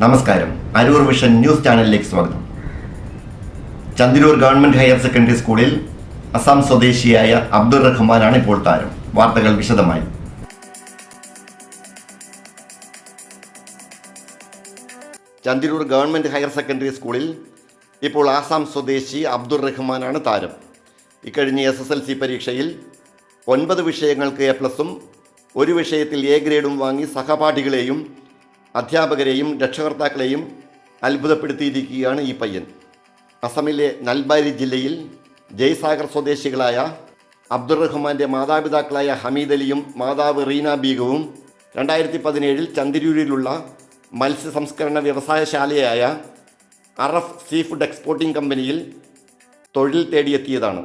നമസ്കാരം. Aroor vision news ചാനലിലേക്ക് സ്വാഗതം. ചന്ദിരൂർ ഗവൺമെന്റ് ഹയർ സെക്കൻഡറി സ്കൂളിൽ അസം സ്വദേശിയായ അബ്ദുൾ റഹ്മാനാണ് ഇപ്പോൾ താരം. വാർത്തകൾ വിശദമായി. ചന്ദിരൂർ ഗവൺമെന്റ് ഹയർ സെക്കൻഡറി സ്കൂളിൽ ഇപ്പോൾ ആസാം സ്വദേശി അബ്ദുൾ റഹ്മാനാണ് താരം. ഇക്കഴിഞ്ഞ എസ് എസ് എൽ സി പരീക്ഷയിൽ ഒൻപത് വിഷയങ്ങൾക്ക് എ പ്ലസും ഒരു വിഷയത്തിൽ എ ഗ്രേഡും വാങ്ങി സഹപാഠികളെയും അധ്യാപകരെയും രക്ഷകർത്താക്കളെയും അത്ഭുതപ്പെടുത്തിയിരിക്കുകയാണ് ഈ പയ്യൻ. അസമിലെ നൽബാരി ജില്ലയിൽ ജയ്സാഗർ സ്വദേശികളായ അബ്ദുൾ റഹ്മാന്റെ മാതാപിതാക്കളായ ഹമീദ് അലിയും മാതാവ് റീന ബീഗവും രണ്ടായിരത്തി പതിനേഴിൽ ചന്ദിരൂരിലുള്ള മത്സ്യ സംസ്കരണ വ്യവസായശാലയായ അറഫ് സീ ഫുഡ് എക്സ്പോർട്ടിംഗ് കമ്പനിയിൽ തൊഴിൽ തേടിയെത്തിയതാണ്.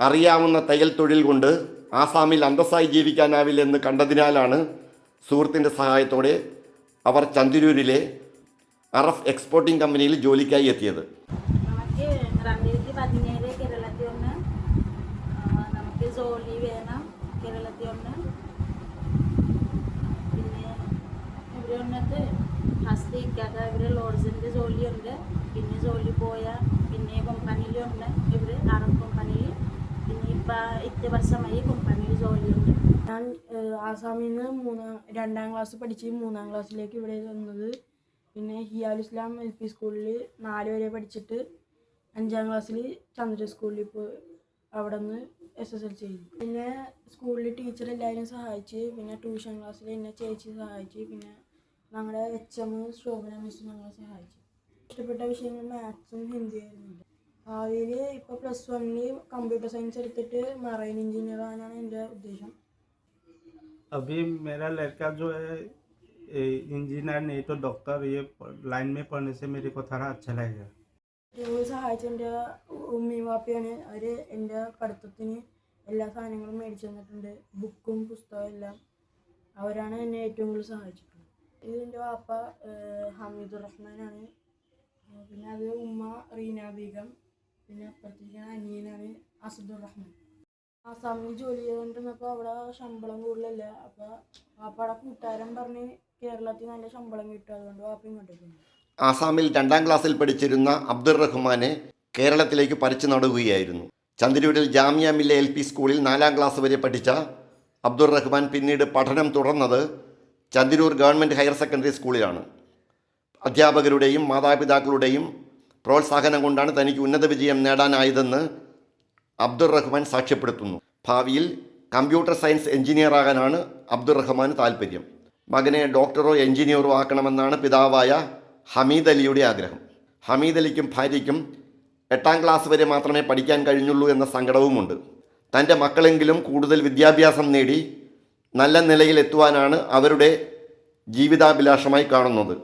അറിയാവുന്ന തയ്യൽ തൊഴിൽ കൊണ്ട് ആസാമിൽ അന്തസ്സായി ജീവിക്കാനാവില്ലെന്ന് കണ്ടതിനാലാണ് സുഹൃത്തിന്റെ സഹായത്തോടെ അവർ ചന്തിരൂരിലെ അറഫ് എക്സ്പോർട്ടിംഗ് കമ്പനിയിൽ ജോലിക്കായി എത്തിയത്. പിന്നെ ജോലി പോയ പിന്നെ കമ്പനിയിലുണ്ട് ഇവിടെ അറബ് കമ്പനിയിൽ പിന്നെ ഇപ്പം ഇത്ര വർഷമായി കമ്പനിയിൽ ജോലിയുണ്ട്. ഞാൻ ആസാമിൽ നിന്ന് മൂന്നാം രണ്ടാം ക്ലാസ് പഠിച്ച് മൂന്നാം ക്ലാസ്സിലേക്ക് ഇവിടെ വന്നത്. പിന്നെ ഹിയാൽ ഇസ്ലാം എൽ പി സ്കൂളിൽ നാല് വരെ പഠിച്ചിട്ട് അഞ്ചാം ക്ലാസ്സിൽ ചന്ദ്ര സ്കൂളിൽ പോയി അവിടെ നിന്ന് എസ് എസ് എൽ സി എഴുതി പിന്നെ സ്കൂളിൽ ടീച്ചർ എല്ലാവരും സഹായിച്ച് പിന്നെ ട്യൂഷൻ ക്ലാസ്സിൽ എന്നെ ചേച്ചി സഹായിച്ച് പിന്നെ ഞങ്ങളുടെ എച്ച് എം ശോഭന മിസ് ഞങ്ങളെ സഹായിച്ചു. ഇഷ്ടപ്പെട്ട വിഷയങ്ങൾ മാത്സും ഹിന്ദിയായിരുന്നു ഭാവിയിൽ ഇപ്പോൾ പ്ലസ് വണ്ണിൽ കമ്പ്യൂട്ടർ സയൻസ് എടുത്തിട്ട് മറൈൻ എഞ്ചിനീയർ ആവാനാണ് എന്റെ ഉദ്ദേശം. अभी मेरा लड़का जो है इंजीनियर नहीं तो डॉक्टर ये लाइन में पढ़ने से मेरे को थोड़ा अच्छा लगेगा ഞങ്ങൾ സഹായിച്ച എൻ്റെ ഉമ്മയും വാപ്പയാണ് അവർ എൻ്റെ പഠിത്തത്തിന് എല്ലാ സാധനങ്ങളും മേടിച്ചു തന്നിട്ടുണ്ട് ബുക്കും പുസ്തകവും എല്ലാം അവരാണ് എന്നെ ഏറ്റവും കൂടുതൽ സഹായിച്ചിട്ടുള്ളത് ഇത് എൻ്റെ വാപ്പ ഏഹ്, ഹമീദുർ റഹ്മാനാണ് ഏഹ്, പിന്നെ അത് ഉമ്മ റീന ബീഗം പിന്നെ അപ്പുറത്തേക്ക് അനിയനാണ് അസദുർ റഹ്മാൻ ആസാമിൽ ജോലി ചെയ്തുകൊണ്ടിരുന്നപ്പോൾ അവിടെ ശമ്പളം കൂടുതലല്ല? അപ്പോൾ അവിടെ കൂട്ടുകാരൻ പറഞ്ഞ് കേരളത്തിൽ നല്ല ശമ്പളം കിട്ടും. അതുകൊണ്ട് വാപ്പ ഇങ്ങോട്ട് വന്നു. ആസാമിൽ രണ്ടാം ക്ലാസ്സിൽ പഠിച്ചിരുന്ന അബ്ദുൾ റഹ്മാനെ കേരളത്തിലേക്ക് പറിച്ചു നടുകയായിരുന്നു. ചന്ദ്രൂരിൽ ജാമിയ മില്ല എൽ പി സ്കൂളിൽ നാലാം ക്ലാസ് വരെ പഠിച്ച അബ്ദുൾ റഹ്മാൻ പിന്നീട് പഠനം തുടർന്നത് ചന്ദ്രൂർ ഗവൺമെന്റ് ഹയർ സെക്കൻഡറി സ്കൂളിലാണ്. അധ്യാപകരുടെയും മാതാപിതാക്കളുടെയും പ്രോത്സാഹനം കൊണ്ടാണ് തനിക്ക് ഉന്നത വിജയം നേടാനായതെന്ന് അബ്ദുൾ റഹ്മാൻ സാക്ഷ്യപ്പെടുത്തുന്നു. ഭാവിയിൽ കമ്പ്യൂട്ടർ സയൻസ് എഞ്ചിനീയർ ആകാനാണ് റഹ്മാന് താല്പര്യം മകനെ ഡോക്ടറോ എഞ്ചിനീയറോ ആക്കണമെന്നാണ് പിതാവായ ഹമീദ് അലിയുടെ ആഗ്രഹം. ഹമീദ് അലിക്കും ഭാര്യയ്ക്കും എട്ടാം ക്ലാസ് വരെ മാത്രമേ പഠിക്കാൻ കഴിഞ്ഞുള്ളൂ എന്ന സങ്കടവുമുണ്ട്. തന്റെ മക്കളെങ്കിലും കൂടുതൽ വിദ്യാഭ്യാസം നേടി നല്ല നിലയിൽ എത്തുവാനാണ് അവരുടെ ജീവിതാഭിലാഷമായി കാണുന്നത്.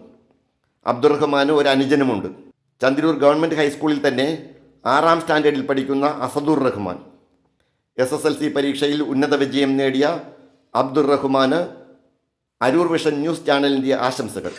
അബ്ദുറഹ്മാന് ഒരു അനുജനുമുണ്ട്. ചന്ദ്രൂർ ഗവൺമെന്റ് ഹൈസ്കൂളിൽ തന്നെ ആറാം സ്റ്റാൻഡേർഡിൽ പഠിക്കുന്ന Asadur Rahman. S S L C പരീക്ഷയിൽ ഉന്നത വിജയം നേടിയ അബ്ദുർ റഹ്മാന് അരൂർ വിഷൻ ന്യൂസ് ചാനലിന്റെ ആശംസകൾ.